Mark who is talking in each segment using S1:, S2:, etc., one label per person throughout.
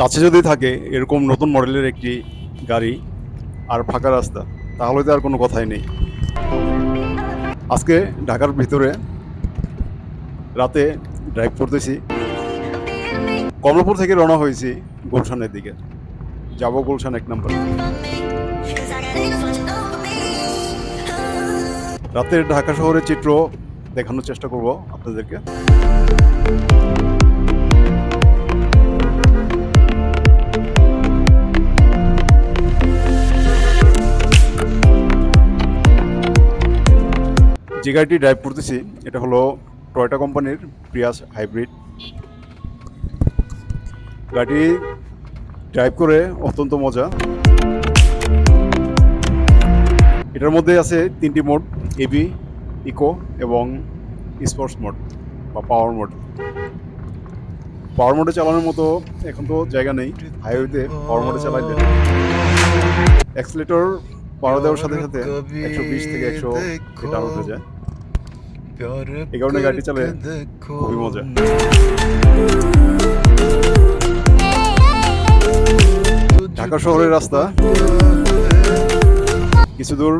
S1: কাছে যদি থাকে এরকম নতুন মডেলের একটি গাড়ি আর ফাঁকা রাস্তা, তাহলে তো আর কোনো কথাই নেই। আজকে ঢাকার ভিতরে রাতে ড্রাইভ করতেছি। কমলাপুর থেকে রওনা হয়েছি গুলশানের দিকে। যাব গুলশান এক নম্বর। রাতের ঢাকা শহরের চিত্র দেখানোর চেষ্টা করব আপনাদেরকে। যে গাড়িটি ড্রাইভ করতেছি, এটা হলো টয়োটা কোম্পানির প্রিয়াস হাইব্রিড গাড়ি ড্রাইভ করে অত্যন্ত মজা। এটার মধ্যে আছে তিনটি মোড এবি ইকো এবং স্পোর্টস মোড বা পাওয়ার মোড পাওয়ার মোডে চালানোর মতো এখন তো জায়গা নেই হাইওয়েতে পাওয়ার মোডে চালাইলে অ্যাক্সিলেটর পাওয়ার দেওয়ার সাথে সাথে একশো বিশ থেকে একশো যায়।
S2: এই কারণে গাড়ি চালে
S1: খুবই মজা ঢাকা শহরের রাস্তা। কিছু দূর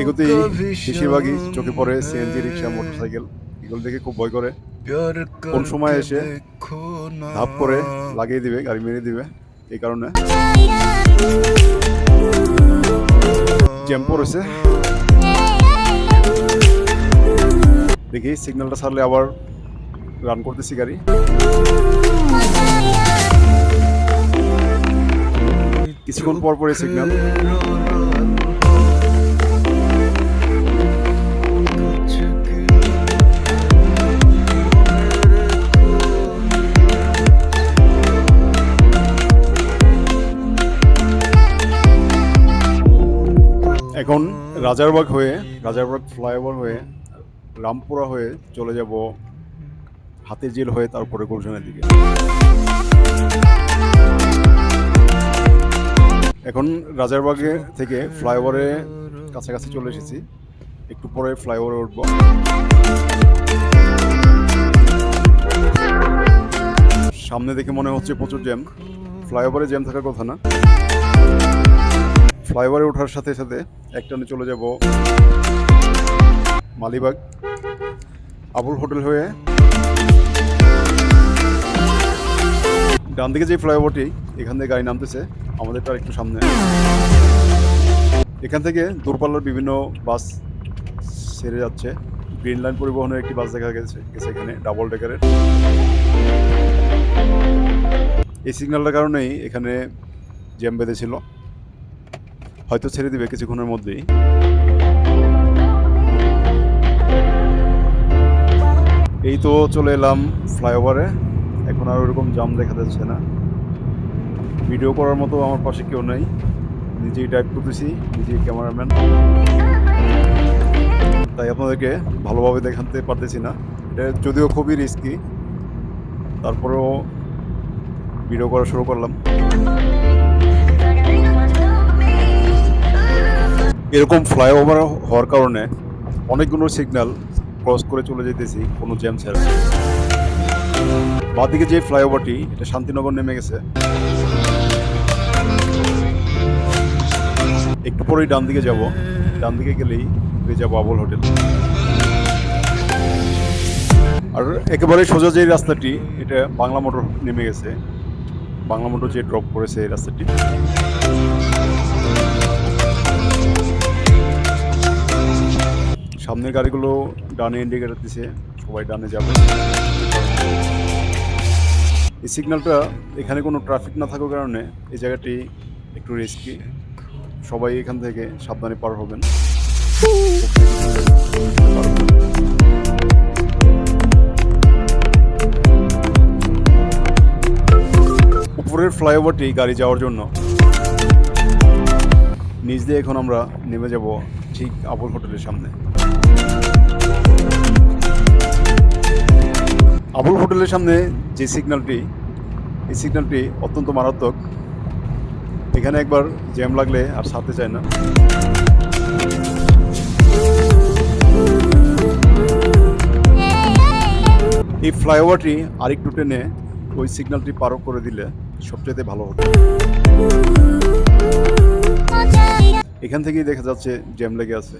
S1: এগোতেই বেশিরভাগই চোখে পড়ে সিএনজি রিক্সা মোটরসাইকেল। এগুলো দেখে খুব ভয় করে।
S2: কোন সময় এসে
S1: ধাপ করে লাগিয়ে দিবে গাড়ি মেরে দিবে এই কারণে। জ্যাম পড়েছে। দেখি সিগন্যালটা ছাড়লে আবার রান করতেছি গাড়ি। কিছুক্ষণ পর পরে সিগন্যাল এখন রাজারবাগ হয়ে, রাজারবাগ ফ্লাইওভার হয়ে রামপুরা হয়ে চলে যাব হাতের জেল হয়ে তারপরে গুলশানের দিকে। এখন রাজারবাগে থেকে ফ্লাইওভারে কাছাকাছি চলে এসেছি। একটু পরে ফ্লাইওভারে উঠব। সামনে দেখে মনে হচ্ছে প্রচুর জ্যাম। ফ্লাইওভারে জ্যাম থাকার কথা না। ফ্লাইওভারে ওঠার সাথে সাথে একটানে চলে যাব। মালিবাগ, আবুল হোটেল হয়ে ডান দিকে যে ফ্লাইওভারটি, এখান থেকে গাড়ি নামতেছে আমাদেরটা একটু সামনে। এখান থেকে দূরপাল্লার বিভিন্ন বাস ছেড়ে যাচ্ছে। গ্রিন লাইন পরিবহনের একটি বাস দেখা গেছে গেছে এখানে, ডাবল ডেকারের। এই সিগন্যালটার কারণেই এখানে জ্যাম বেঁধেছিল। হয়তো ছেড়ে দিবে কিছুক্ষণের মধ্যেই। এই তো চলে এলাম ফ্লাইওভারে। এখন আর ওরকম জাম দেখা যাচ্ছে না। ভিডিও করার মতো আমার পাশে কেউ নেই। নিজেই টাইপ করতেছি, নিজেই ক্যামেরাম্যান তাই আপনাদেরকে ভালোভাবে দেখাতে পারতেছি না। এটা যদিও খুবই রিস্কি তারপরেও ভিডিও করা শুরু করলাম। এরকম ফ্লাইওভার হওয়ার কারণে অনেকগুলো সিগন্যাল ক্রস করে চলে যেতেছি কোনো জ্যাম ছাড়া। বাদিকে যে ফ্লাইওভারটি, এটা শান্তিনগর নেমে গেছে। একটু পরেই ডান দিকে যাব। ডান দিকে গেলেই পেয়ে যাব আবুল হোটেল। আর একেবারে সোজা যে রাস্তাটি, এটা বাংলা মোটর নেমে গেছে। বাংলা মোটর যে ড্রপ করেছে এই রাস্তাটি। সামনের গাড়িগুলো ডানে ইন্ডিকেটার দিছে, সবাই ডানে যাবে। এই সিগন্যালটা এখানে কোনো ট্রাফিক না থাকার কারণে এই জায়গাটি একটু রিস্কি সবাই এখান থেকে সাবধানে পার হবেন। উপরের ফ্লাইওভারটি গাড়ি যাওয়ার জন্য। নিচ দিয়ে এখন আমরা নেমে যাব ঠিক আবুল হোটেলের সামনে। আবুল হোটেলের সামনে যে সিগন্যালটি, এই সিগন্যালটি অত্যন্ত মারাত্মক। এখানে একবার জ্যাম লাগলে আর সাথে চায় না। এই ফ্লাইওভারটি আরেকটু টেনে ওই সিগন্যালটি পার করে দিলে সবচেয়ে ভালো হতো। এখান থেকেই দেখা যাচ্ছে জ্যাম লেগে আছে।